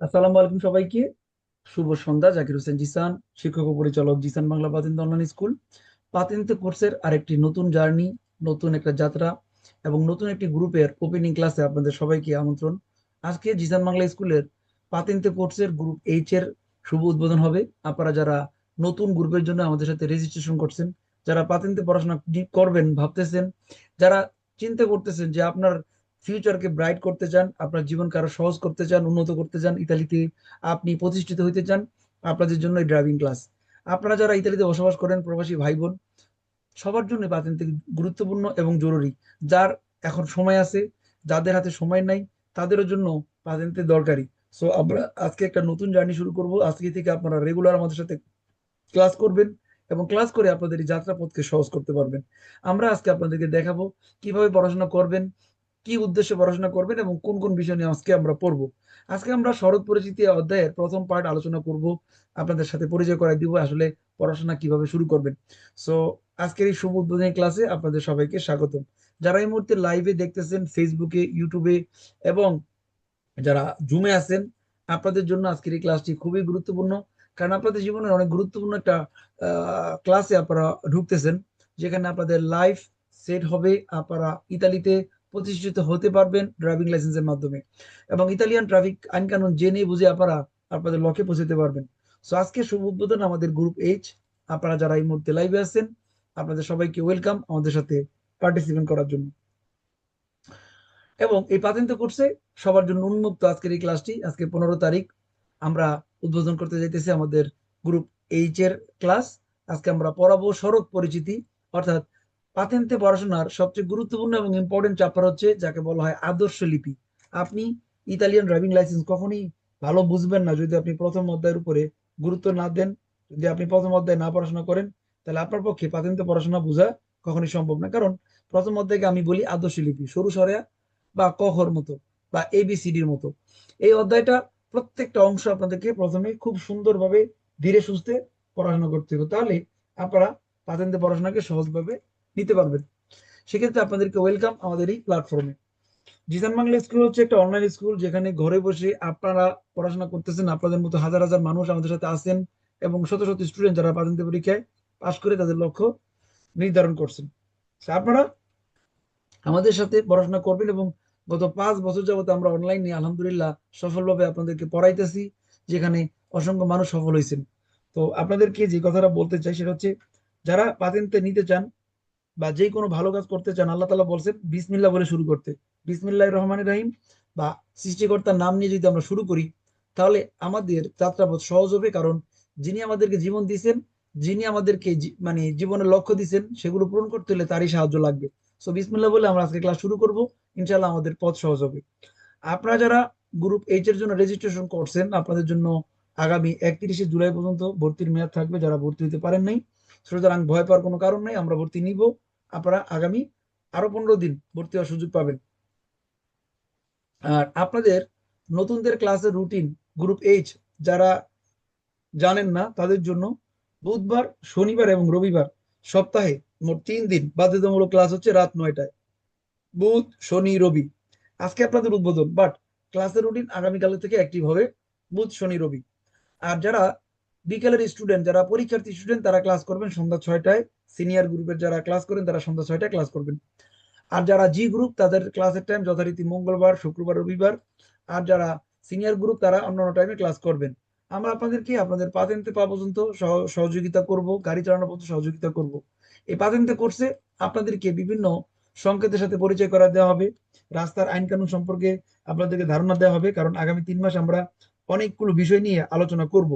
আসসালামু আলাইকুম সবাইকে। শুভ সন্ধ্যা, জাকির হোসেন জিসান, শিক্ষক ও পরিচালক জিসান বাংলা পাতেন্দ্র অনলাইন স্কুল পাতেন্দ্র কোর্সের আরেকটি নতুন জার্নি নতুন একটা যাত্রা এবং নতুন একটি গ্রুপের ওপেনিং ক্লাসে আপনাদের সবাইকে আমন্ত্রণ। আজকে জিসান বাংলা স্কুলের পাতেন্তে কোর্সের গ্রুপ এইচ এর শুভ উদ্বোধন হবে। আপনারা যারা নতুন গ্রুপের জন্য আমাদের সাথে রেজিস্ট্রেশন করছেন, যারা পাতেন্তে পড়াশোনা করবেন, ভাবতেছেন, যারা চিন্তা করতেছেন যে আপনার ফিউচারকে ব্রাইট করতে চান, আপনার জীবনকে আরও সহজ করতে চান, উন্নত করতে চান, ইতালিতে আপনি প্রতিষ্ঠিত হইতে চান, আপনাদের জন্য ড্রাইভিং ক্লাস আপনারা যারা ইতালিতে বসবাস করেন, প্রবাসী ভাই বোন সবার জন্য পাতেন্তে গুরুত্বপূর্ণ এবং জরুরি। যার এখন সময় আছে, যাদের হাতে সময় নাই, তাদেরও জন্য পাতেন্তে দরকারি। সো আমরা আজকে একটা নতুন জার্নি শুরু করব। আজকে থেকে আপনারা রেগুলার আমাদের সাথে ক্লাস করবেন এবং ক্লাস করে আপনাদের এই যাত্রাপথকে সহজ করতে পারবেন। আমরা আজকে আপনাদেরকে দেখাবো কীভাবে পড়াশোনা করবেন কি উদ্দেশ্যে পড়াশোনা করবেন এবং কোন কোন বিষয় নিয়ে আজকে আমরা পড়ব? আজকে আমরা শরৎ পরিচিতি অধ্যায়ের প্রথম পার্ট আলোচনা করব। আপনাদের সাথে পরিচয় করাই দিব আসলে পড়াশোনা কীভাবে শুরু করবেন। সো আজকের এই শুভ উদ্বোধনী ক্লাসে আপনাদের সবাইকে স্বাগতম। যারা এই মুহূর্তে লাইভে দেখতেছেন ফেসবুকে ইউটিউবে এবং যারা জুমে আছেন, আপনাদের জন্য আজকের এই ক্লাসটি খুবই গুরুত্বপূর্ণ। কারণ আপনাদের জীবনের অনেক গুরুত্বপূর্ণ একটা ক্লাসে আপনারা ঢুকতেছেন, যেখানে আপনাদের লাইফ সেট হবে আপনারা ইতালিতে প্রতিষ্ঠিত হতে পারবেন ড্রাইভিং লাইসেন্সের মাধ্যমে। এবং ইতালিয়ান ট্রাফিক আইন কানুন জেনে বুঝে আপনারা আপনাদের লক্ষ্যে পৌঁছতে পারবেন। সো আজকে শুভ উদ্বোধন আমাদের গ্রুপ এইচ আপনারা যারা এই মুহূর্তে লাইভে আছেন, আপনাদের সবাইকে ওয়েলকাম আমাদের সাথে পার্টিসিপেট করার জন্য। এবং এই পাতেন্তে কোর্সে সবার জন্য উন্মুক্ত আজকের এই ক্লাসটি আজকে পনেরো তারিখ আমরা উদ্বোধন করতে যাইতেছি আমাদের গ্রুপ এইচ এর ক্লাস আজকে আমরা পড়াবো সড়ক পরিচিতি, অর্থাৎ পাতেন্তে পড়াশোনার সবচেয়ে গুরুত্বপূর্ণ এবং ইম্পর্টেন্ট চ্যাপ্টার হচ্ছে যাকে বলা হয় আদর্শ লিপি। আপনি ইতালিয়ান ড্রাইভিং লাইসেন্স কখনই ভালো বুঝবেন না। যদি আপনি প্রথম অধ্যায়ের উপরে গুরুত্ব না দেন, যদি আপনি প্রথম অধ্যায় না পড়াশোনা করেন, তাহলে আপনার পক্ষে পাতেন্তে পড়াশোনা বোঝা কখনই সম্ভব না। কারণ প্রথম অধ্যায়কে আমি বলি আদর্শ লিপি। সরু সরেয়া বা কখর মতো বা এবিসিডির মতো। এই অধ্যায়টা প্রত্যেকটা অংশ আপনাদেরকে প্রথমে খুব সুন্দরভাবে ধীরে সুস্থে পড়াশোনা করতে হবে। তাহলে আপনারা পাতেন্তে পড়াশোনাকে সহজভাবে নিতে পারবেন। সেক্ষেত্রে আপনাদেরকে ওয়েলকাম আমাদের এই প্ল্যাটফর্মে জিসান বাংলা স্কুল হচ্ছে একটা অনলাইন স্কুল যেখানে ঘরে বসে আপনারা পড়াশোনা করতেছেন, আপনাদের মতো হাজার হাজার মানুষ আমাদের সাথে আছেন এবং শত শত স্টুডেন্ট যারা পাতেন্তে পরীক্ষায় পাশ করে তাদের লক্ষ্য নির্ধারণ করছেন। আপনারা আমাদের সাথে পড়াশোনা করবেন এবং গত পাঁচ বছর যাবত আমরা অনলাইন নিয়ে আলহামদুলিল্লাহ সফলভাবে আপনাদেরকে পড়াইতেছি, যেখানে অসংখ্য মানুষ সফল হয়েছেন। তো আপনাদেরকে যে কথাটা বলতে চাই সেটা হচ্ছে, যারা পাতেন্তে নিতে চান বা যে কোনো ভালো কাজ করতে চান, আল্লাহ তালা বলছেন বিসমিল্লা বলে শুরু করতে। বিসমিল্লাহ রহমান রাহিম বা সৃষ্টিকর্তার নাম নিয়ে যদি আমরা শুরু করি, তাহলে আমাদের যাত্রাপথ সহজ হবে। কারণ যিনি আমাদেরকে জীবন দিয়েছেন, যিনি আমাদেরকে মানে জীবনের লক্ষ্য দিয়েছেন, সেগুলো পূরণ করতে হলে তারই সাহায্য লাগবে। সো বিসমিল্লা বলে আমরা আজকে ক্লাস শুরু করব। ইনশাল্লাহ আমাদের পথ সহজ হবে। আপনারা যারা গ্রুপ এইচ এর জন্য রেজিস্ট্রেশন করছেন, আপনাদের জন্য আগামী একত্রিশে জুলাই পর্যন্ত ভর্তির মেয়াদ থাকবে। যারা ভর্তি হতে পারেন নাই, সুতরাং ভয় পাওয়ার কোনো কারণ নেই, আমরা ভর্তি নিব। আপনারা আগামী আরও পনেরো দিন ভর্তি হওয়ার সুযোগ পাবেন। আর আপনাদের নতুনদের ক্লাসের রুটিন গ্রুপ এইচ যারা জানেন না তাদের জন্য বুধবার, শনিবার এবং রবিবার সপ্তাহে মোট তিন দিন বাধ্যতামূলক ক্লাস হচ্ছে রাত নয়টায়। বুধ, শনি, রবি। আজকে আপনাদের উদ্বোধন বাট ক্লাসের রুটিন আগামীকাল থেকে অ্যাক্টিভ হবে বুধ, শনি, রবি। আর যারা বিকেলের স্টুডেন্ট যারা পরীক্ষার্থী স্টুডেন্ট তারা ক্লাস করবেন সন্ধ্যা ছয়টায়। সিনিয়র গ্রুপের যারা ক্লাস করেন, তারা সন্ধ্যা ছয়টায় ক্লাস করবেন। আর যারা জি গ্রুপ তাদের ক্লাসের টাইম যথারীতি মঙ্গলবার, শুক্রবার, রবিবার। আর যারা সিনিয়র গ্রুপ তারা অন্যান্য টাইমে ক্লাস করবেন। আমরা আপনাদেরকে আপনাদের পাতেন্তে পাওয়া পর্যন্ত সহ- সহযোগিতা করব, গাড়ি চালানো পর্যন্ত সহযোগিতা করব। এই পাতেন্তে কোর্সে আপনাদেরকে বিভিন্ন সংকেতের সাথে পরিচয় করা দেওয়া হবে। রাস্তার আইন কানুন সম্পর্কে আপনাদেরকে ধারণা দেওয়া হবে, কারণ আগামী তিন মাস আমরা অনেকগুলো বিষয় নিয়ে আলোচনা করব।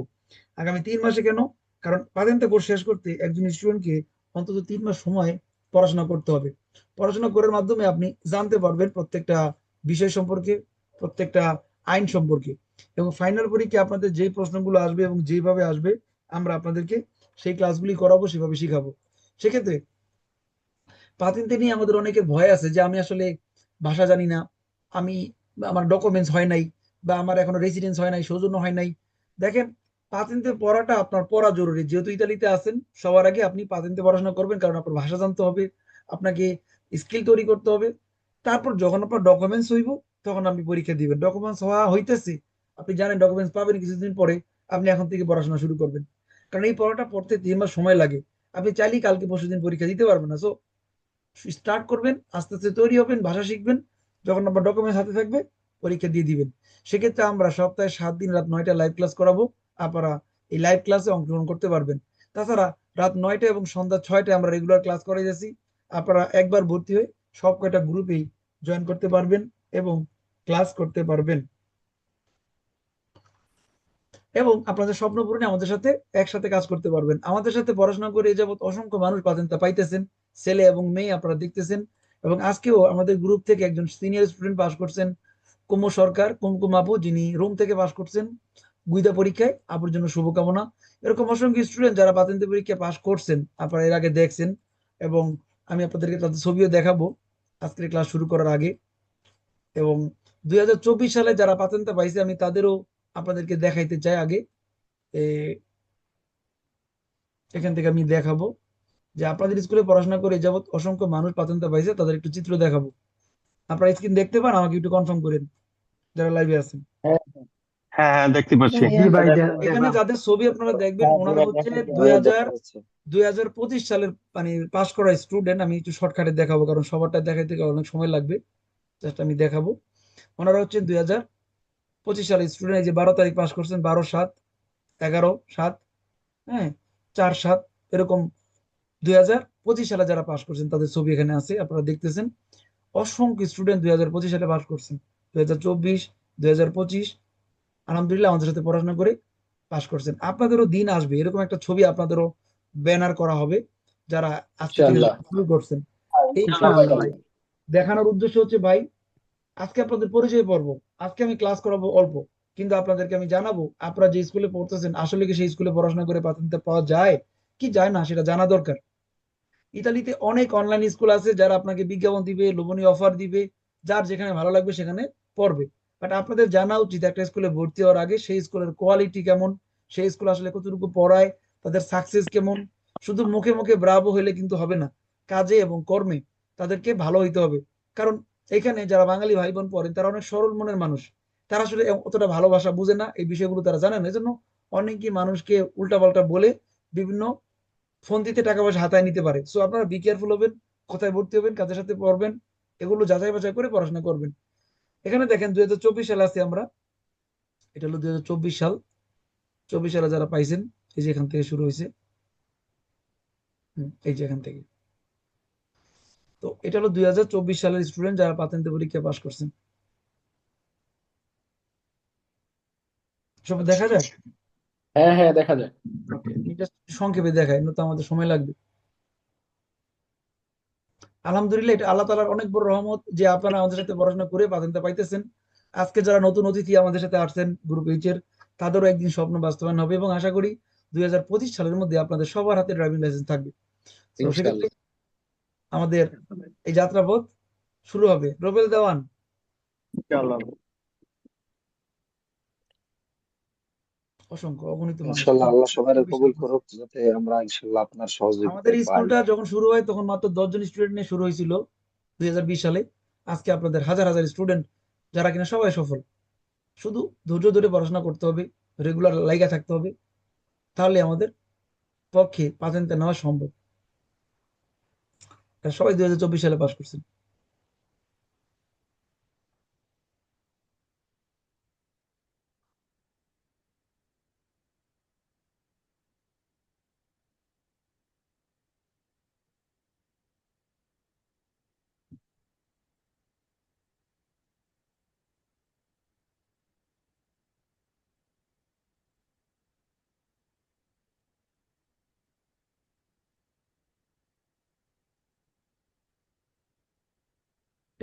আগামী তিন মাসে কেন? কারণ পাতেন্তে কোর্স শেষ করতে একজন স্টুডেন্টকে অন্তত তিন মাস সময় পড়াশোনা করতে হবে। পড়াশোনা করার মাধ্যমে আপনি জানতে পারবেন প্রত্যেকটা বিষয় সম্পর্কে, প্রত্যেকটা আইন সম্পর্কে। এবং ফাইনাল পরীক্ষায় আপনাদের যে প্রশ্নগুলো আসবে এবং যেভাবে আসবে, আমরা আপনাদেরকে সেই ক্লাসগুলি করাবো, সেভাবে শিখাবো। সেক্ষেত্রে পাতিনতে নিয়ে আমাদের অনেকের ভয় আছে যে আমি আসলে ভাষা জানি না, আমি আমার ডকুমেন্টস হয় নাই বা আমার এখনও রেসিডেন্স হয় নাই, সৌজন্য হয় নাই। দেখেন পাতিনতে পড়াটা আপনার পড়া জরুরি। যেহেতু ইতালিতে আছেন, সবার আগে আপনি পাতিনতে পড়াশোনা করবেন, কারণ আপনার ভাষা জানতে হবে, আপনাকে স্কিল তৈরি করতে হবে। তারপর যখন আপনার ডকুমেন্টস হইব, তখন আপনি পরীক্ষা দিবেন। ডকুমেন্টস হওয়া হইতেছে, আপনি জানেন ডকুমেন্টস পাবেন কিছুদিন পরে, আপনি এখন থেকে পড়াশোনা শুরু করবেন। কারণ এই পড়াটা পড়তে তিন মাস সময় লাগে। আপনি চাইলেই কালকে পরশু দিন পরীক্ষা দিতে পারবেন না। সো স্টার্ট করবেন, আস্তে আস্তে তৈরি হবেন, ভাষা শিখবেন। যখন আপনার ডকুমেন্টস হাতে থাকবে, পরীক্ষা দিয়ে দিবেন। সেক্ষেত্রে আমরা সপ্তাহে সাত দিন রাত নয়টা লাইভ ক্লাস করাবো। আপনারা এই লাইভ ক্লাসে অংশগ্রহণ করতে পারবেন। তাছাড়া রাত নয়টা এবং সন্ধ্যা ছয়টায় আমরা রেগুলার ক্লাস করাই যাচ্ছি। আপনারা একবার ভর্তি হয়ে সব কয়টা গ্রুপেই জয়েন করতে পারবেন এবং ক্লাস করতে পারবেন। এবং আপনাদের স্বপ্ন পূরণে আমাদের সাথে একসাথে কাজ করতে পারবেন। আমাদের সাথে পড়াশোনা করে এই যাবৎ অসংখ্য মানুষ পাতেনটা পাইতেছেন। ছেলে এবং মেয়ে আপনারা দেখতেছেন। এবং আজকেও আমাদের গ্রুপ থেকে একজন সিনিয়র স্টুডেন্ট পাস করছেন। কুমু সরকার, কুমকুম আপু যিনি রোম থেকে পাশ করছেন, গুইদা পরীক্ষায়, আপুর জন্য শুভকামনা। এরকম অসংখ্য স্টুডেন্ট যারা পাতেন্দ্র পরীক্ষায় পাশ করছেন, আপনারা এর আগে দেখছেন এবং আমি আপনাদেরকে তাদের ছবিও দেখাবো। আজকের ক্লাস শুরু করার আগে। এবং দুই সালে যারা পাতেন্তা পাইছে, আমি তাদেরও আপনাদেরকে দেখাইতে চাই আগে। এখান থেকে আমি দেখাবো যে আপনাদের স্কুলে পড়াশোনা করে এ যাবৎ অসংখ্য মানুষ পাতেন্তা পাইছে, তাদের একটু চিত্র দেখাবো। আপনারা স্ক্রিন দেখতে পান, আমাকে একটু কনফার্ম করেন। যারা লাইভে আছেন। হ্যাঁ হ্যাঁ দেখতে পাচ্ছি। দে- এখানে যাদের ছবি আপনারা দেখবেন হ্যাঁ, ওনারা হচ্ছে দুই হাজার দুই হাজার পঁচিশ সালের মানে পাস করা স্টুডেন্ট আমি একটু শর্টকাটে দেখাবো কারণ সবারটা দেখাইতে অনেক সময় লাগবে। জাস্ট আমি দেখাবো। ওনারা হচ্ছে দুই হাজার পঁচিশ সালের স্টুডেন্ট এই যে বারো তারিখ পাস করছেন বারো সাত এগারো সাত হ্যাঁ চার সাত এরকম দুই হাজার পঁচিশ সালে যারা পাস করছেন তাদের ছবি এখানে আছে আপনারা দেখতেছেন। অসংখ্য স্টুডেন্ট দুই হাজার পঁচিশ সালে পাস করছেন। দুই হাজার চব্বিশ দুই হাজার পঁচিশ আলহামদুলিল্লাহ আমাদের সাথে পড়াশোনা করে পাস করছেন। আপনাদেরও দিন আসবে এরকম একটা ছবি আপনাদেরও ব্যানার করা হবে যারা আজকে শুরু করছেন। দেখানোর উদ্দেশ্য হচ্ছে ভাই আজকে আপনাদের পরিচয় পর্ব। আজকে আমি ক্লাস করাবো অল্প কিন্তু আপনাদেরকে আমি জানাব আপনারা যে স্কুলে পড়তেছেন আসলে কি সেই স্কুলে পড়াশোনা করে পাতেন্তে পাওয়া যায়? কি যায় না সেটা জানা দরকার। ইতালিতে অনেক অনলাইন স্কুল আছে যারা আপনাকে বিজ্ঞাপন দিবে লোভনীয় অফার দিবে যার যেখানে ভালো লাগবে সেখানে পড়বে। বাট আপনাদের জানা উচিত একটা স্কুলে ভর্তি হওয়ার আগে সেই স্কুলের কোয়ালিটি কেমন, সেই স্কুল আসলে কতটুকু পড়ায়, তাদের সাকসেস কেমন। শুধু মুখে মুখে ব্রাভো হইলে কিন্তু হবে না, কাজে এবং কর্মে তাদেরকে ভালো হইতে হবে। কারণ এখানে যারা বাঙালি ভাই বোন পড়েন তারা অনেক সরল মনের মানুষ। তারা আসলে অতটা ভালোবাসা বুঝে না, এই বিষয়গুলো তারা জানে না। এজন্য অনেকেই মানুষকে উল্টাপাল্টা বলে বিভিন্ন ফোন দিতে টাকা পয়সা হাতায় নিতে পারে। সো আপনারা বি কেয়ারফুল হবেন, কোথায় ভর্তি হবেন, কাদের সাথে পড়বেন, এগুলো যাচাই বাছাই করে পড়াশোনা করবেন। এখানে দেখেন দুই হাজার চব্বিশ সালে আছি আমরা। এটা হলো দুই হাজার চব্বিশ সাল। চব্বিশ সালে যারা পাইছেন এই যে এখান থেকে শুরু হয়েছে। এই যে এখান থেকে। তো এটা হলো দুই হাজার চব্বিশ সালের স্টুডেন্ট যারা পাতেন্তে পরীক্ষা পাস করছেন। সব দেখা যায় হ্যাঁ হ্যাঁ দেখা যায় সংক্ষেপে দেখায় নয়তো আমাদের সময় লাগবে। আলহামদুলিল্লাহ এটা আল্লাহ তালার অনেক বড় রহমত যে আপনারা আমাদের সাথে পড়াশোনা করে পাতেনটা পাইতেছেন। আজকে যারা নতুন অতিথি আমাদের সাথে আসছেন গ্রুপ এইচ এর তাদেরও একদিন স্বপ্ন বাস্তবায়ন হবে এবং আশা করি দুই হাজার পঁচিশ সালের মধ্যে আপনাদের সবার হাতে ড্রাইভিং লাইসেন্স থাকবে। সেক্ষেত্রে আমাদের এই যাত্রাপথ শুরু হবে। রবেল দেওয়ান। অসংখ্য অগণিত মানুষ। আল্লাহ সবার কবুল করুক যাতে আমরা ইনশাল্লাহ আপনার আমাদের স্কুলটা যখন শুরু হয় তখন মাত্র দশজন স্টুডেন্ট নিয়ে শুরু হয়েছিল দুই সালে। আজকে আপনাদের হাজার হাজার স্টুডেন্ট যারা কিনা সবাই সফল। শুধু ধৈর্য ধরে পড়াশোনা করতে হবে রেগুলার লাইগা থাকতে হবে তাহলে আমাদের পক্ষে পাতেন্টে নেওয়া সম্ভব। সবাই দুই হাজার চব্বিশ সালে পাস করছেন।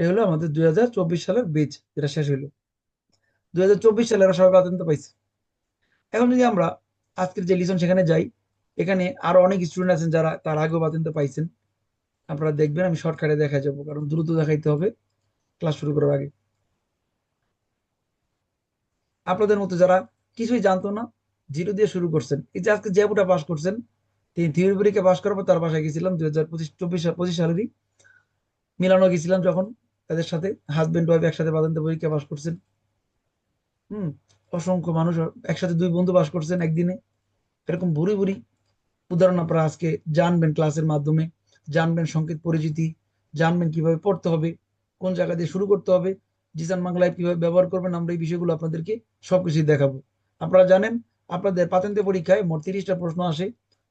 এই হলো আমাদের দুই হাজার চব্বিশ সালের বেচ যেটা শেষ হইল। দুই সালে এরা সবাই পাতেন্ট পাইছে। এখন যদি আমরা আজকের যে লিসন সেখানে যাই, এখানে আরও অনেক স্টুডেন্ট আছেন যারা তার আগেও পাতেন্ট পাইছেন। আপনারা দেখবেন, আমি শর্টকাটে দেখা যাব, কারণ দ্রুত দেখাইতে হবে। ক্লাস শুরু করার আগে। আপনাদের মতো যারা কিছুই জানতো না, জিরো দিয়ে শুরু করছেন। এই যে আজকে জ্যাপুটা পাস করছেন, তিনি থিওরি পরীক্ষা পাস করার পর তার বাসায় গেছিলাম। দুই হাজার পঁচিশ, চব্বিশ পঁচিশ সালেরই মিলানো গেছিলাম যখন। তাদের সাথে হাজবেন্ড ওয়াইফ একসাথে বাদান্ত পরীক্ষা পাস করছেন। হুম, অসংখ্য মানুষ একসাথে দুই বন্ধু বাস করছেন একদিনে। এরকম ভুরি ভুরি উদাহরণ আপনারা আজকে জানবেন ক্লাসের মাধ্যমে। জানবেন সংকেত পরিচিতি, জানবেন কীভাবে পড়তে হবে, কোন জায়গা দিয়ে শুরু করতে হবে, জিসান বাংলায় কীভাবে ব্যবহার করবেন, আমরা এই বিষয়গুলো আপনাদেরকে সবকিছুই দেখাবো। আপনারা জানেন, আপনাদের পাতেন্তে পরীক্ষায় মোট তিরিশটা প্রশ্ন আসে,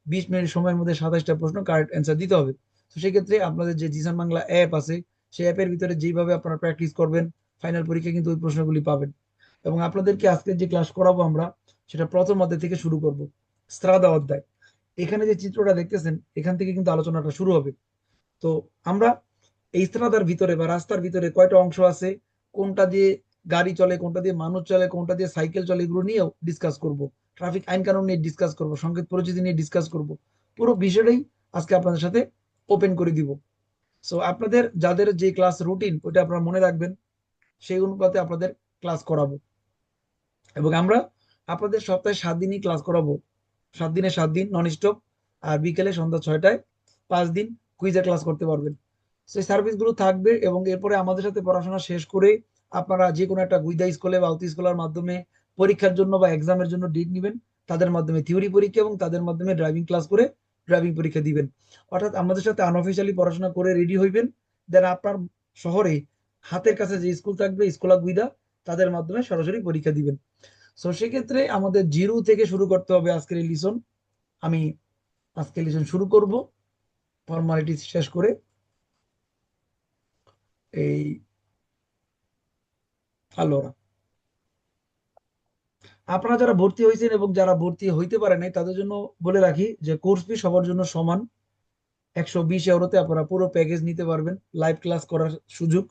বিশ মিনিট সময়ের মধ্যে সাতাশটা প্রশ্ন কারেক্ট অ্যান্সার দিতে হবে। তো সেক্ষেত্রে আপনাদের যে জিসান বাংলা অ্যাপ আছে সেই অ্যাপের ভিতরে যেভাবে আপনারা প্র্যাকটিস করবেন ফাইনাল পরীক্ষায় কিন্তু ওই প্রশ্নগুলি পাবেন। এবং আপনাদেরকে আজকে যে ক্লাস করাবো আমরা, সেটা প্রথম অধ্যায় থেকে শুরু করব স্ত্রাদা অধ্যায়। এখানে যে চিত্রটা দেখতেছেন, এখান থেকে কিন্তু আলোচনাটা শুরু হবে। তো আমরা এই স্ত্রাদার ভিতরে বা রাস্তার ভিতরে কয়টা অংশ আছে, কোনটা দিয়ে গাড়ি চলে, কোনটা দিয়ে মানুষ চলে, কোনটা দিয়ে সাইকেল চলে, এগুলো নিয়েও ডিসকাস করব। ট্রাফিক আইন কানুন নিয়ে ডিসকাস করব, সংকেত পরিচিতি নিয়ে ডিসকাস করব। পুরো বিষয়টাই আজকে আপনাদের সাথে ওপেন করে দিব। সো আপনাদের যাদের যে ক্লাস রুটিন ওটা আপনারা মনে রাখবেন, সেই অনুপাতে আপনাদের ক্লাস করাবো। এবং আমরা আপনাদের সপ্তাহে সাত দিনই ক্লাস করাবো। সাত দিনে সাত দিন নন স্টপ আর বিকেলে সন্ধ্যা ছয়টায় পাঁচ দিন কুইজের ক্লাস করতে পারবেন। সেই সার্ভিসগুলো থাকবে এবং এরপরে আমাদের সাথে পড়াশোনা শেষ করে আপনারা যে কোনো একটা গুইদা স্কুলে বা আউতি স্কুলের মাধ্যমে পরীক্ষার জন্য বা এক্সামের জন্য ডেট নেবেন, তাদের মাধ্যমে থিওরি পরীক্ষা এবং তাদের মাধ্যমে ড্রাইভিং ক্লাস করে ড্রাইভিং পরীক্ষা দিবেন। অর্থাৎ আমাদের সাথে আনঅফিসিয়ালি পড়াশোনা করে রেডি হইবেন। দেন আপনার শহরে হাতের কাছে যে স্কুল থাকবে স্কুলা গুইদা তাদের মাধ্যমে সরাসরি পরীক্ষা দিবেন। সো সেক্ষেত্রে আমাদের জিরো থেকে শুরু করতে হবে আজকের এই লিসন আমি আজকে লিসন শুরু করব। ফর্মালিটি শেষ করে এই আলোরা। আপনারা যারা ভর্তি হয়েছেন এবং যারা ভর্তি হইতে পারে নাই, তাদের জন্য বলে রাখি যে কোর্স ফি সবার জন্য সমান। একশো বিশ ইউরোতে আপনারা পুরো প্যাকেজ নিতে পারবেন। লাইভ ক্লাস করার সুযোগ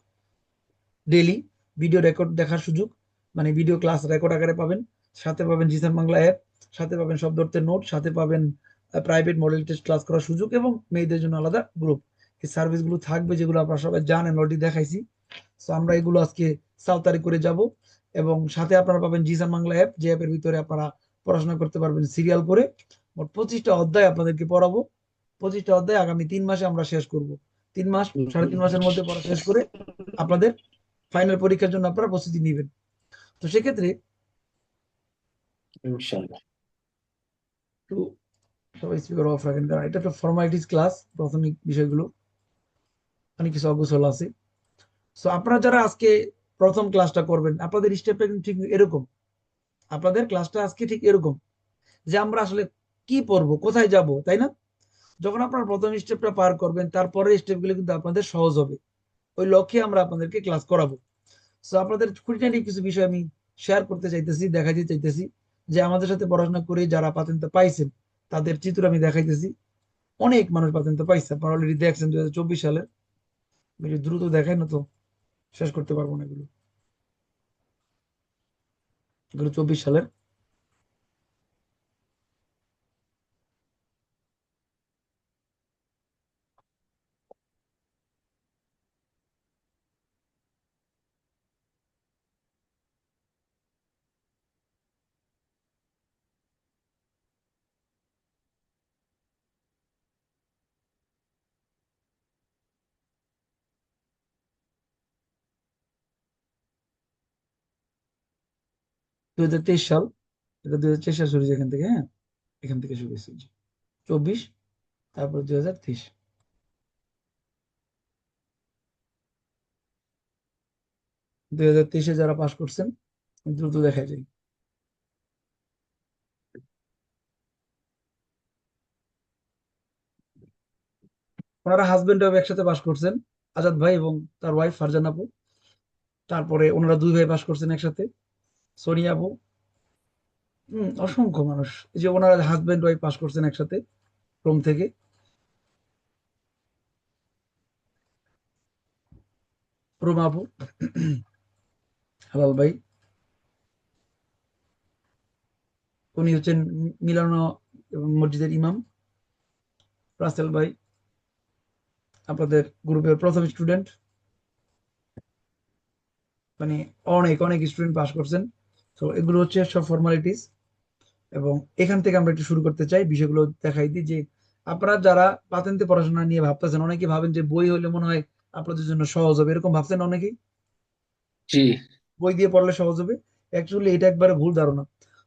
ডেলি ভিডিও রেকর্ড দেখার সুযোগ মানে ভিডিও ক্লাস রেকর্ড আকারে পাবেন। সাথে পাবেন জিসান বাংলা অ্যাপ সাথে পাবেন শব্দার্থের নোট সাথে পাবেন প্রাইভেট মডেল টেস্ট ক্লাস করার সুযোগ এবং মেয়েদের জন্য আলাদা গ্রুপ এই সার্ভিসগুলো থাকবে যেগুলো আপনারা সবাই জানেন অলরেডি দেখাইছি। তো আমরা এগুলো আজকে সাউতারি করে যাব। এবং সাথে আপনারা পাবেন জিসান বাংলা অ্যাপ যে অ্যাপের ভিতরে আপনারা পড়াশোনা করতে পারবেন সিরিয়াল করে। মোট পঁচিশটা অধ্যায় আপনাদেরকে পড়াবো। পঁচিশটা অধ্যায় আগামী তিন মাসে আমরা শেষ করব। তিন মাস সাড়ে তিন মাসের মধ্যে পড়া শেষ করে আপনাদের ফাইনাল পরীক্ষার জন্য আপনারা প্রস্তুতি নেবেন। তো সেক্ষেত্রে একটু সবাই স্পিকার অফ রাখেন কারণ এটা একটা ফর্মালিটিস ক্লাস প্রাথমিক বিষয়গুলো। অনেক কিছু অগোছল আছে। সো আপনারা যারা আজকে প্রথম ক্লাসটা করবেন। আপনাদের স্টেপটা কিন্তু ঠিক এরকম। আপনাদের ক্লাসটা আজকে ঠিক এরকম যে আমরা আসলে কি পড়ব, কোথায় যাব, তাই না? যখন আপনারা প্রথম স্টেপটা পার করবেন তারপরে স্টেপগুলো কিন্তু আপনাদের সহজ হবে। ওই লক্ষ্যে আমরা আপনাদেরকে ক্লাস করাবো। সো আপনাদের খুঁটিনাটি কিছু বিষয় আমি শেয়ার করতে চাইতেছি, দেখাইতে চাইতেছি যে আমাদের সাথে পড়াশোনা করে যারা পাতেন্ট পাইছেন, তাদের চিত্র আমি দেখাইতেছি। অনেক মানুষ পাতেন্ট পাইছে। আপনারা অলরেডি দেখছেন দু হাজার চব্বিশ সালের। দ্রুত দেখাই না তো। শেষ করতে পারব না এগুলো। এগুলো চব্বিশ সালের দুই হাজার তেইশ সাল, এটা দুই হাজার তেইশ সাল শুরু এখান থেকে হ্যাঁ? এখান থেকে শুরু হয়েছে চব্বিশ, তারপর দুই হাজার তেইশ। দুই হাজার তেইশে যারা পাশ করছেন দ্রুত দেখা যায় ওনারা হাজবেন্ড ওয়াইফ একসাথে পাশ করছেন, আজাদ ভাই এবং তার ওয়াইফ ফারজান আপু। তারপরে ওনারা দুই ভাই পাশ করছেন একসাথে। সোনিয়া আপু হম, অসংখ্য মানুষ। যে ওনারা হাজব্যান্ড ওয়াইফ পাশ করছেন একসাথে, রোম থেকে। রোমা আপু হালাল ভাই। উনি হচ্ছেন মিলানো মসজিদের ইমাম। রাসেল ভাই, আপনাদের গ্রুপের প্রথম স্টুডেন্ট মানে অনেক অনেক স্টুডেন্ট পাস করছেন। তো এগুলো হচ্ছে সব ফর্মালিটিস এবং এখান থেকে আমরা একটু শুরু করতে চাই বিষয়গুলো দেখাই দিই যে আপনারা যারা পাতেন্তে পড়াশোনা নিয়ে ভাবতেছেন অনেকে ভাবেন যে বই হলে মনে হয় আপনাদের জন্য সহজ হবে। এরকম ভাবছেন অনেকেই? জি। বই দিয়ে পড়লে সহজ হবে? অ্যাকচুয়ালি এটা একবারে ভুল ধারণা।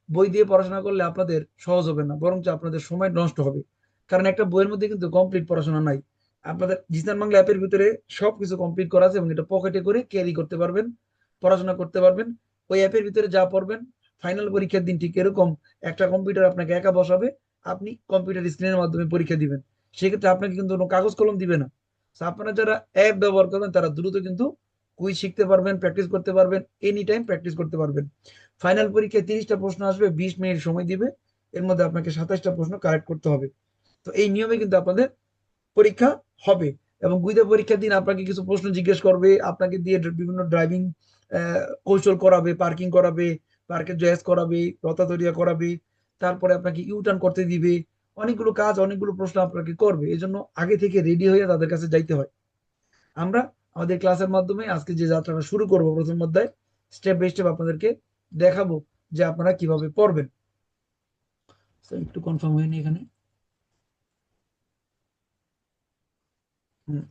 বই দিয়ে পড়াশোনা করলে আপনাদের সহজ হবে না বরঞ্চ আপনাদের সময় নষ্ট হবে। কারণ একটা বইয়ের মধ্যে কিন্তু কমপ্লিট পড়াশোনা নাই। আপনাদের জিসান বাংলা অ্যাপের ভিতরে সবকিছু কমপ্লিট করা আছে এবং এটা পকেটে করে ক্যারি করতে পারবেন পড়াশোনা করতে পারবেন। ওই অ্যাপের ভিতরে যা পড়বেন ফাইনাল পরীক্ষার দিন ঠিক এরকম একটা কম্পিউটার আপনাকে একা বসাবে, আপনি কম্পিউটার স্ক্রিনের মাধ্যমে পরীক্ষা দিবেন। সেক্ষেত্রে আপনাকে কিন্তু কোনো কাগজ কলম দিবে না। আপনারা যারা অ্যাপ ব্যবহার করবেন, তারা দ্রুত কিন্তু কুইজ শিখতে পারবেন প্র্যাকটিস করতে পারবেন এনি টাইম প্র্যাকটিস করতে পারবেন। ফাইনাল পরীক্ষায় তিরিশটা প্রশ্ন আসবে, বিশ মিনিট সময় দিবে, এর মধ্যে আপনাকে সাতাশটা প্রশ্ন কারেক্ট করতে হবে। তো এই নিয়মে কিন্তু আপনাদের পরীক্ষা হবে এবং গুইদা পরীক্ষার দিন আপনাকে কিছু প্রশ্ন জিজ্ঞেস করবে, আপনাকে দিয়ে বিভিন্ন ড্রাইভিং কৌশল করাবে পার্কিং করাবে পার্কের জয়েস করাবে রতাতরিয়া করাবে, তারপরে আপনাকে ইউটার্ন করতে দিবে, অনেকগুলো কাজ, অনেকগুলো প্রশ্ন আপনাকে করবে এই জন্য আগে থেকে রেডি হয়ে তাদের কাছে যাইতে হয়। আমরা আমাদের ক্লাসের মাধ্যমে আজকে যে যাত্রাটা শুরু করব প্রথম অধ্যায় স্টেপ বাই স্টেপ আপনাদেরকে দেখাবো যে আপনারা কীভাবে পড়বেন। একটু কনফার্ম হয়নি এখানে।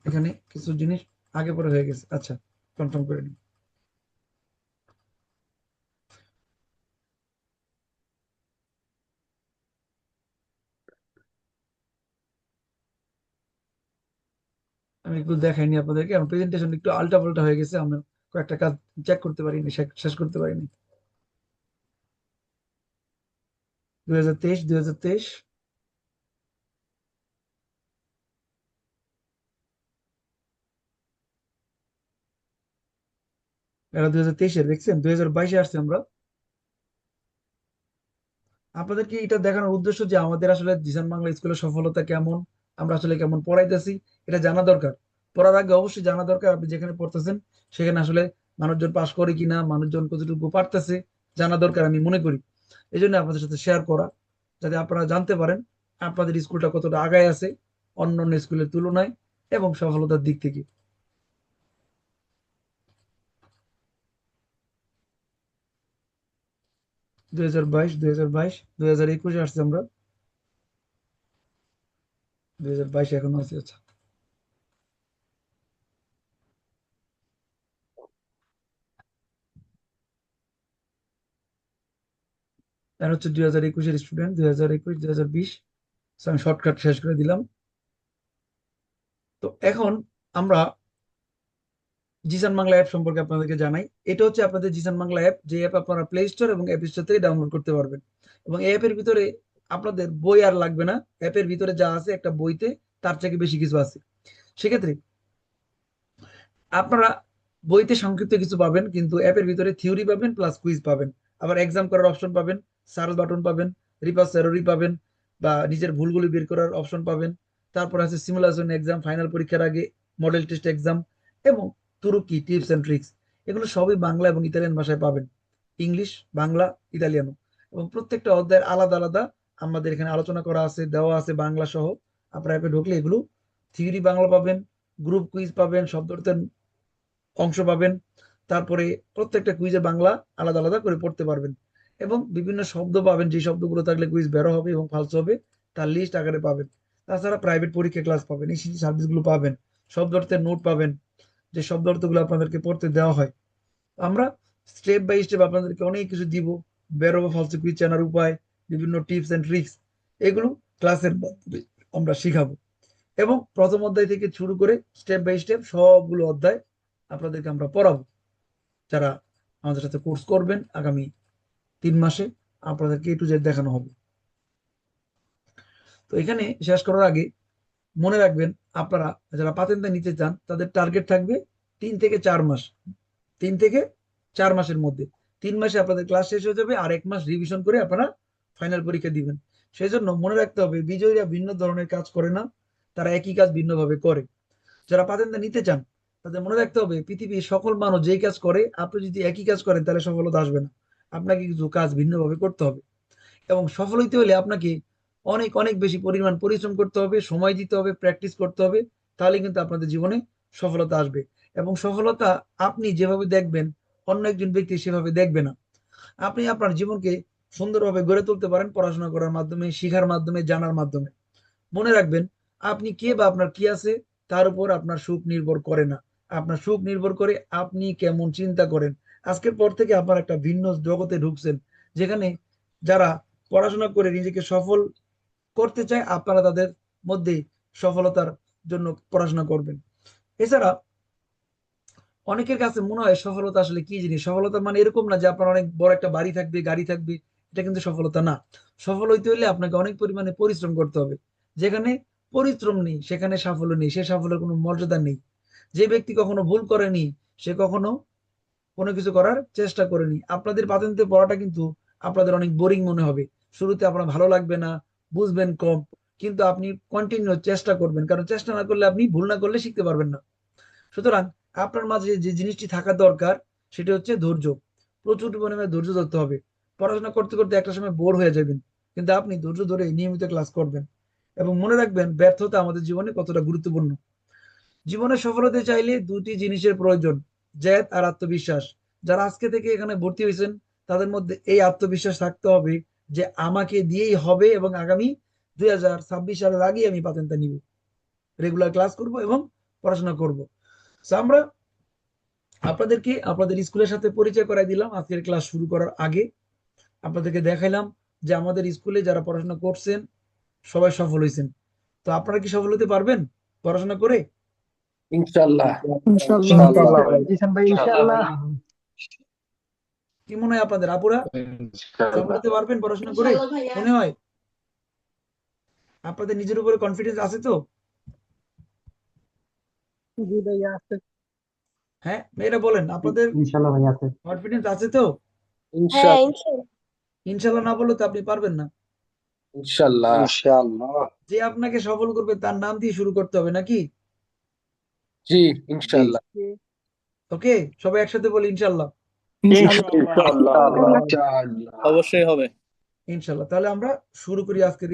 এখানে কিছু জিনিস আগে পরে হয়ে গেছে। আচ্ছা কনফার্ম করে নিন আমি একটু দেখাইনি আপনাদেরকে। আমার প্রেজেন্টেশন একটু আলটা পাল্টা হয়ে গেছে আমরা কয়েকটা কাজ চেক করতে পারিনি, শেষ- করতে পারিনি। দেখছেন? দুই হাজার বাইশে আসছে আমরা। আপনাদেরকে এটা দেখানোর উদ্দেশ্য যে আমাদের আসলে জিসান বাংলা স্কুলের সফলতা কেমন, আমরা আসলে কেমন পড়াইতেছি এটা জানা দরকার। পড়ার আগে অবশ্যই জানা দরকার আপনি যেখানে পড়তেছেন, সেখানে আসলে মানুষজন পাশ করে কিনা, মানুষজন কতটুকু পারতেছে, জানা দরকার আমি মনে করি। এই জন্য আপনাদের সাথে শেয়ার করা, যাতে আপনারা জানতে পারেন আপনাদের স্কুলটা কতটা আগায় আছে অন্য অন্য স্কুলের তুলনায় এবং সফলতার দিক থেকে। দুই হাজার বাইশ, দুই হাজার বাইশ, দুই হাজার একুশে আসছে আমরা। দুই হাজার বাইশে এখনও আছে আচ্ছা। আর হচ্ছে দুই হাজার একুশের স্টুডেন্ট দুই হাজার একুশ, দুই হাজার বিশ। আমি শর্টকাট শেষ করে দিলাম। তো এখন আমরা জিসান বাংলা অ্যাপ সম্পর্কে আপনাদেরকে জানাই। এটা হচ্ছে আপনাদের জিসান বাংলা অ্যাপ যে অ্যাপ আপনারা প্লে স্টোর এবং অ্যাপ স্টোর থেকে ডাউনলোড করতে পারবেন। এবং এই অ্যাপের ভিতরে আপনাদের বই আর লাগবে না। অ্যাপের ভিতরে যা আছে একটা বইতে, তার থেকে বেশি কিছু আছে। সেক্ষেত্রে আপনারা বইতে সংক্ষিপ্ত কিছু পাবেন, কিন্তু অ্যাপের ভিতরে থিওরি পাবেন প্লাস কুইজ পাবেন। আবার এক্সাম করার অপশন পাবেন। সার্চ বাটন পাবেন রিপাস সেরোরি পাবেন বা নিজের ভুলগুলি বের করার অপশন পাবেন। তারপর আছে সিমুলেশন এক্সাম ফাইনাল পরীক্ষার আগে মডেল টেস্ট এক্সাম এবং তুরুকি টিপস এন্ড ট্রিক্স এগুলো সবই বাংলা এবং ইতালিয়ান ভাষায় পাবেন। ইংলিশ, বাংলা ইতালিয়ানো এবং প্রত্যেকটা অধ্যায়ের আলাদা আলাদা আমাদের এখানে আলোচনা করা আছে, দেওয়া আছে বাংলা সহ। আপনার অ্যাপে ঢুকলে এগুলো থিওরি বাংলা পাবেন গ্রুপ কুইজ পাবেন শব্দ অর্থের অংশ পাবেন। তারপরে প্রত্যেকটা কুইজে বাংলা আলাদা আলাদা করে পড়তে পারবেন। এবং বিভিন্ন শব্দ পাবেন, যে শব্দগুলো থাকলে কুইজ বেরো হবে এবং ফালসো হবে, তার লিস্ট আকারে পাবেন। তাছাড়া প্রাইভেট পরীক্ষা ক্লাস পাবেন, এই সার্ভিসগুলো পাবেন, শব্দ অর্থের নোট পাবেন, যে শব্দ অর্থগুলো আপনাদেরকে পড়তে দেওয়া হয়। আমরা স্টেপ বাই স্টেপ আপনাদেরকে অনেক কিছু দিব বেরোবো ফালসো কুইজ চেনার উপায়, বিভিন্ন টিপস অ্যান্ড ট্রিক্স এগুলো ক্লাসের আমরা শিখাবো। এবং প্রথম অধ্যায় থেকে শুরু করে স্টেপ বাই স্টেপ সবগুলো অধ্যায় আপনাদেরকে আমরা পড়াবো। যারা আমাদের সাথে কোর্স করবেন, আগামী তিন মাসে আপনাদেরকে এ টু জেড দেখানো হবে। তো এখানে শেষ করার আগে মনে রাখবেন, আপনারা যারা পাতেন্তা নিতে চান, তাদের টার্গেট থাকবে তিন থেকে চার মাস। তিন থেকে চার মাসের মধ্যে। তিন মাসে আপনাদের ক্লাস শেষ হয়ে যাবে, আর এক মাস রিভিশন করে আপনারা ফাইনাল পরীক্ষা দিবেন। সেই জন্য মনে রাখতে হবে, বিজয়ীরা ভিন্ন ধরনের কাজ করে না, তারা একই কাজ ভিন্নভাবে করে। যারা পাতেন্তা নিতে চান, তাদের মনে রাখতে হবে, পৃথিবীর সকল মানুষ যেই কাজ করে, আপনি যদি একই কাজ করেন, তাহলে সফলতা আসবে না। আপনাকে কিছু কাজ ভিন্নভাবে করতে হবে এবং সফল হইতে হলে আপনাকে অনেক অনেক বেশি পরিমাণ পরিশ্রম করতে হবে, সময় দিতে হবে প্র্যাকটিস করতে হবে, তাহলে কিন্তু আপনাদের জীবনে সফলতা আসবে। এবং সফলতা আপনি যেভাবে দেখবেন, অন্য একজন ব্যক্তি সেভাবে দেখবে না। আপনি আপনার জীবনকে সুন্দরভাবে গড়ে তুলতে পারেন পড়াশোনা করার মাধ্যমে, শিখার মাধ্যমে, জানার মাধ্যমে। মনে রাখবেন, আপনি কে বা আপনার কি আছে, তার উপর আপনার সুখ নির্ভর করে না। আপনার সুখ নির্ভর করে আপনি কেমন চিন্তা করেন আজকের পর থেকে আপনারা একটা ভিন্ন জগতে ঢুকছেন, যেখানে যারা পড়াশোনা করে নিজেকে সফল করতে চায়, আপনারা তাদের মধ্যে সফলতার জন্য পড়াশোনা করবেন। এছাড়া অনেকের কাছে মনে হয় সফলতা আসলে কি জিনিস? সফলতা মানে এরকম না যে আপনার অনেক বড় একটা বাড়ি থাকবে, গাড়ি থাকবে, এটা কিন্তু সফলতা না। সফল হইতে হলে আপনাকে অনেক পরিমাণে পরিশ্রম করতে হবে। যেখানে পরিশ্রম নেই, সেখানে সাফল্য নেই, সে সাফল্যের কোনো মর্যাদা নেই। যে ব্যক্তি কখনো ভুল করেনি, সে কখনো কোনো কিছু করার চেষ্টা করেনি। আপনাদের পাতেন্তে পড়াটা কিন্তু আপনাদের অনেক বোরিং মনে হবে। শুরুতে আপনার ভালো লাগবে না, বুঝবেন কম, কিন্তু আপনি কন্টিনিউ চেষ্টা করবেন। কারণ চেষ্টা না করলে আপনি ভুল না করলে শিখতে পারবেন না। সুতরাং আপনার মাঝে যে জিনিসটি থাকা দরকার, সেটা হচ্ছে ধৈর্য। প্রচুর পরিমাণে ধৈর্য ধরতে হবে। পড়াশোনা করতে করতে একটা সময় বোর হয়ে যাবেন, কিন্তু আপনি ধৈর্য ধরে নিয়মিত ক্লাস করবেন। এবং মনে রাখবেন, ব্যর্থতা আমাদের জীবনে কতটা গুরুত্বপূর্ণ। জীবনে সফল হতে চাইলে দুটি জিনিসের প্রয়োজন। জেদ আর আত্মবিশ্বাস। যারা আজকে থেকে এখানে ভর্তি হয়েছেন, তাদের মধ্যে এই আত্মবিশ্বাস থাকতে হবে যে আমাকে দিয়েই হবে এবং আগামী দুই হাজার ছাব্বিশ সালের আগেই আমি পাতেনটা নিব। রেগুলার ক্লাস করব এবং পড়াশোনা করব। আমরা আপনাদেরকে আপনাদের স্কুলের সাথে পরিচয় করাই দিলাম। আজকের ক্লাস শুরু করার আগে আপনাদেরকে দেখাইলাম যে আমাদের স্কুলে যারা পড়াশোনা করছেন, সবাই সফল হয়েছেন। তো আপনারা কি সফল হতে পারবেন পড়াশোনা করে? ইনশাল্লাহ। ইনশাআল্লাহ ভাই। জিসান ভাই ইনশাআল্লাহ কি মনে হয় আপনাদের? আপুরা? সফল হতে পারবেন পড়াশোনা করে? মনে হয়? আপনাদের নিজের উপরে কনফিডেন্স আছে তো? জি ভাইয়া আছে। হ্যাঁ মেয়েরা বলেন আপনাদের ইনশাআল্লাহ ভাই আছে। কনফিডেন্স আছে তো? হ্যাঁ ইনশাল্লাহ। ইনশাল্লাহ না বললে তো আপনি পারবেন না। ইনশাল্লাহ। ইনশাআল্লাহ যে আপনাকে সফল করবে তার নাম দিয়ে শুরু করতে হবে নাকি? জি ইনশাল্লাহ ওকে সবাই একসাথে বলি ইনশাল্লাহ ইনশাআল্লাহ। ইনশাল্লাহ অবশ্যই হবে। ইনশাল্লাহ তাহলে আমরা শুরু করি আজকের